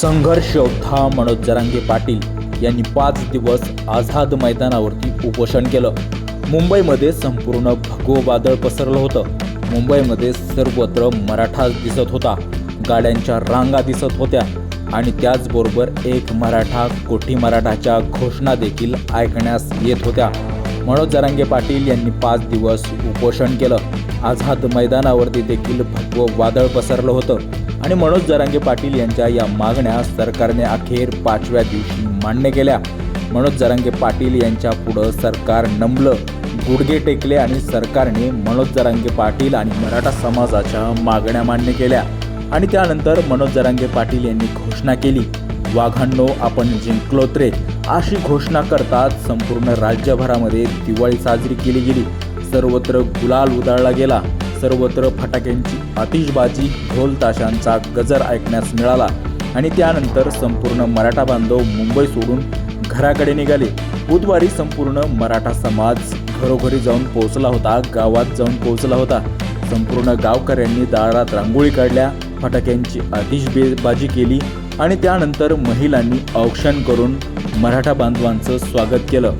संघर्ष योद्धा मनोज जरांगे पाटील यांनी पाच दिवस आझाद मैदानावरती उपोषण केलं. मुंबईमध्ये संपूर्ण भगवं वादळ पसरलं होतं. मुंबईमध्ये सर्वत्र मराठा दिसत होता. गाड्यांच्या रांगा दिसत होत्या आणि त्याचबरोबर एक मराठा कोठी मराठाच्या घोषणा देखील ऐकण्यास येत होत्या. मनोज जरांगे पाटील यांनी पाच दिवस उपोषण केलं. आझाद मैदानावरती देखील भगवं वादळ पसरलं होतं. आणि मनोज जरांगे पाटील यांच्या या मागण्या सरकारने अखेर पाचव्या दिवशी मान्य केल्या. मनोज जरांगे पाटील यांच्या पुढं सरकार नमलं गुडघे टेकले आणि सरकारने मनोज जरांगे पाटील आणि मराठा समाजाच्या मागण्या मान्य केल्या. आणि त्यानंतर मनोज जरांगे पाटील यांनी घोषणा केली. वाघांनो आपण जिंकलोत रे अशी घोषणा करतात संपूर्ण राज्यभरामध्ये दिवाळी साजरी केली गेली. सर्वत्र गुलाल उधळला गेला. सर्वत्र फटाक्यांची आतिषबाजी ढोल ताशांचा गजर ऐकण्यास मिळाला आणि त्यानंतर संपूर्ण मराठा बांधव मुंबई सोडून घराकडे निघाले. बुधवारी संपूर्ण मराठा समाज घरोघरी जाऊन पोहोचला होता गावात जाऊन पोहोचला होता. संपूर्ण गावकऱ्यांनी दारात रांगोळी काढल्या फटाक्यांची आतिषबाजी केली आणि त्यानंतर महिलांनी औक्षण करून मराठा बांधवांचं स्वागत केलं.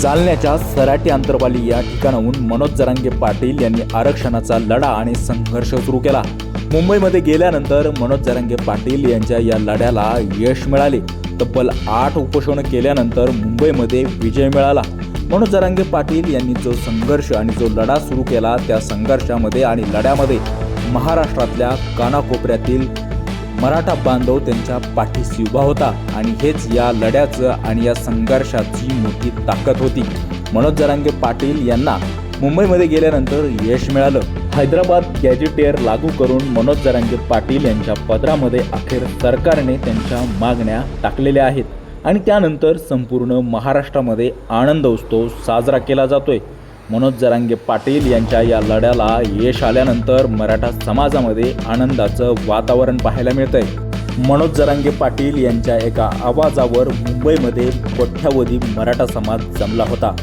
जालन्याच्या सराटी आंतरवाली या ठिकाणाहून मनोज जरांगे पाटील यांनी आरक्षणाचा लढा आणि संघर्ष सुरू केला. मुंबईमध्ये गेल्यानंतर मनोज जरांगे पाटील यांच्या या लढ्याला यश मिळाले. तब्बल आठ उपोषण केल्यानंतर मुंबईमध्ये विजय मिळाला. मनोज जरांगे पाटील यांनी जो संघर्ष आणि जो लढा सुरू केला त्या संघर्षामध्ये आणि लढ्यामध्ये महाराष्ट्रातल्या कानाकोपऱ्यातील मराठा बांधव त्यांच्या पाठीशी उभा होता आणि हेच या लढ्याचं आणि या संघर्षाची मोठी ताकद होती. मनोज जरांगे पाटील यांना मुंबईमध्ये गेल्यानंतर यश मिळालं. हैदराबाद गॅजेटेअर लागू करून मनोज जरांगे पाटील यांच्या पदरामध्ये अखेर सरकारने त्यांच्या मागण्या टाकलेल्या आहेत. आणि त्यानंतर संपूर्ण महाराष्ट्रामध्ये आनंद उत्सव साजरा केला जातोय. मनोज जरांगे पाटील यांच्या या लढ्याला यश आल्यानंतर मराठा समाजामध्ये आनंदाचं वातावरण पाहायला मिळतंय. मनोज जरांगे पाटील यांच्या एका आवाजावर मुंबईमध्ये कोठ्यावधी मराठा समाज जमला होता.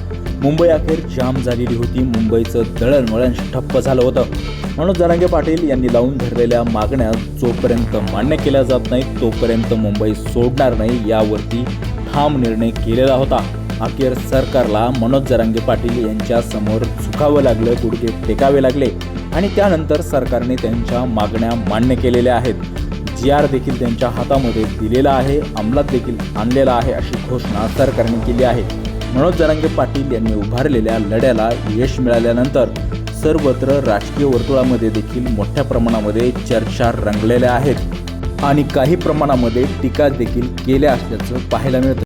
मुंबई अखेर जाम झालेली होती. मुंबईचं दळणवळण ठप्प झालं होतं. मनोज जरांगे पाटील यांनी लावून धरलेल्या मागण्या जोपर्यंत मान्य केल्या जात नाहीत तोपर्यंत मुंबई सोडणार नाही यावरती ठाम निर्णय केलेला होता. अखेर सरकारला मनोज जरांगे पाटील यांच्या समोर झुकावं लागलं गुडघे टेकावे लागले आणि त्यानंतर सरकारने त्यांच्या मागण्या मान्य केलेल्या आहेत. जी आर देखील त्यांच्या हातामध्ये दिलेला आहे अंमलात देखील आणलेला आहे अशी घोषणा सरकारने केली आहे. मनोज जरांगे पाटील यांनी उभारलेल्या लढ्याला यश मिळाल्यानंतर सर्वत्र राजकीय वर्तुळामध्ये देखील मोठ्या प्रमाणामध्ये चर्चा रंगलेल्या आहेत आणि काही प्रमाणामध्ये टीका देखील केल्या असल्याचं पाहायला मिळतं.